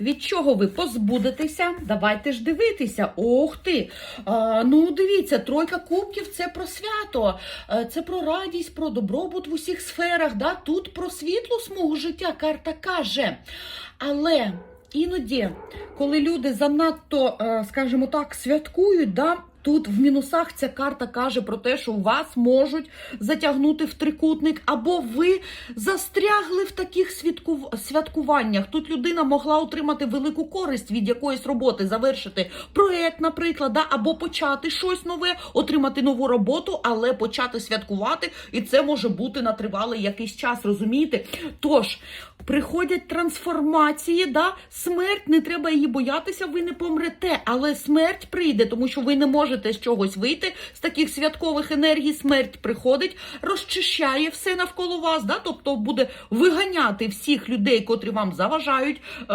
від чого ви позбудетеся? Давайте ж дивитися. Ох ти! А, ну, дивіться, тройка кубків це про свято, це про радість, про добробут в усіх сферах. Да? Тут про світлу смугу життя карта каже. Але іноді, коли люди занадто, е, скажімо так, святкують, да, тут в мінусах ця карта каже про те, що вас можуть затягнути в трикутник, або ви застрягли в таких святку- святкуваннях. Тут людина могла отримати велику користь від якоїсь роботи, завершити проект, наприклад, да, або почати щось нове, отримати нову роботу, але почати святкувати, і це може бути на тривалий якийсь час, розумієте? Тож приходять трансформації, да, смерть, не треба її боятися, ви не помрете, але смерть прийде, тому що ви не можете з чогось вийти з таких святкових енергій. Смерть приходить, розчищає все навколо вас, да, тобто буде виганяти всіх людей, котрі вам заважають. е,